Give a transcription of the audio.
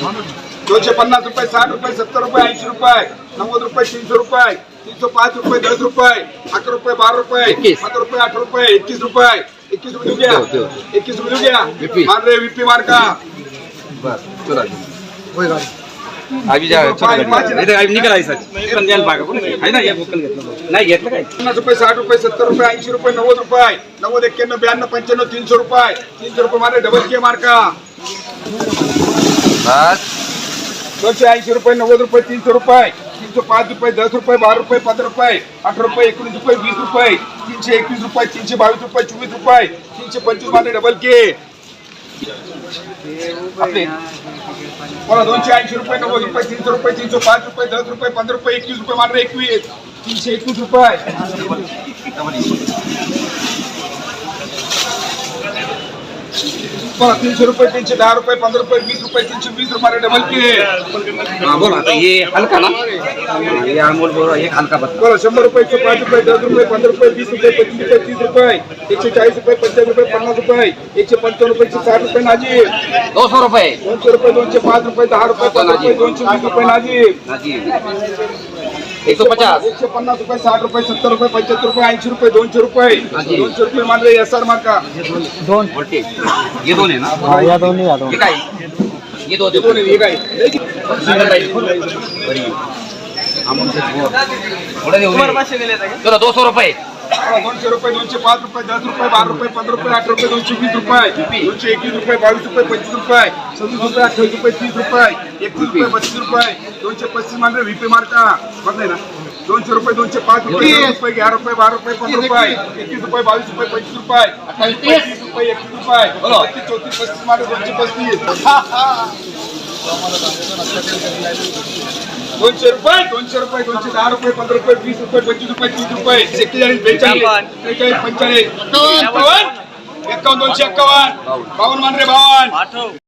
दोनशे पन्नास रुपये साठ रुपये सत्तर रुपये ऐंशी रुपये नव्वद रुपये तीनशे रुपये तीनशे पाच रुपये दस रुपये अकरा रुपये बारा रुपये. पंधरा रुपये अठरा रुपये एकवीस रुपये एकवीस रुपये. घ्या. एकवीस रुपये घ्या. मार रे विपी मार का? चला. अभी जा चला गाडी. निघाला आहे ना या बोकल घेतलं नाही घेतलं काय? पन्नास रुपये साठ रुपये सत्तर रुपये ऐंशी रुपये नव्वद रुपये नव्वद एक्क्याण्णव ब्याण्णव पंच्याण्णव तीनशे रुपये. तीनशे रुपये मारे डबल के? मार्का दोनशे ऐंशी रुपये नव्वद रुपये तीनशे रुपये तीनशे पाच रुपये दस रुपये बारा रुपये पंधरा रुपये अठरा रुपये एकोणीस रुपये वीस रुपये तीनशे एकवीस रुपये तीनशे बावीस रुपये चोवीस रुपये तीनशे पंचवीसमध्ये डबल के दोनशे ऐंशी रुपये नव्वद रुपये तीनशे रुपये तीनशे पाच रुपये दस रुपये पंधरा रुपये एकवीस रुपये मात्र एकवीस. तीनशे एकवीस रुपये. बोला तीनशे रुपये तीनशे दहा रुपये पंधरा रुपये वीस रुपये तीनशे वीस रुपये डबल के हा बोला. आता ये हलका ना? ये अमोल बोल एक हलका बत्ता बरं शंभर रुपये एकशे पाच रुपये दस रुपये पंधरा रुपये वीस रुपये पंचवीस रुपये तीस रुपये एकशे चाळीस रुपये पंचाळीस रुपये पन्नास रुपये एकशे पंचावन्न रुपये एकशे साठ रुपये नाजी दो सौ रुपये. दोनशे रुपये दोनशे पाच रुपये दहा रुपये पंधरा रुपये दोनशे वीस रुपये नाजी नाजी एक सौ पचास एकशे पन्नास रुपये साठ रुपये सत्तर रुपये पंच्याहत्तर रुपये ऐंशी रुपये दोनशे रुपये. नाजी. दोनशे रुपये मारले एस आर मार्का. दोन. ये दोन आहे ना? या दोन्ही या दोन. ये काय? ये दो दोन आहे, काय? थोड़ा दो सौ रुपये. दोनशे रुपये दोनशे पाच रुपये दस रुपये बारा रुपये पंधरा रुपये अठरा रुपये दोनशे वीस रुपये दोनशे एकवीस रुपये बावीस रुपये पंचवीस रुपये सव्वीस रुपये अठ्ठावीस रुपये तीस रुपये एकतीस रुपये बत्तीस रुपये दोनशे पस्तीस मार्क व्हीपी मार्का बघताय ना दोनशे रुपये दोनशे पाच रुपये दस रुपये ग्यारह रुपये बारा रुपये पंधरा रुपये एकवीस रुपये बावीस रुपये पंचवीस रुपये अठ्ठावीस रुपये तीस रुपये एकवीस रुपये बत्तीस चौतीस पस्तीस मार्क दोनशे पस्तीस दोनशे रुपये दोनशे रुपये दोनशे दहा रुपये पंधरा रुपये वीस रुपये पंचवीस रुपये तीस रुपये एक्केचाळीस बेचाळीस त्रेचाळीस पंचेचाळीस. एकावन्न दोनशे एकावन्न. बावन्न मान रे बावन्न.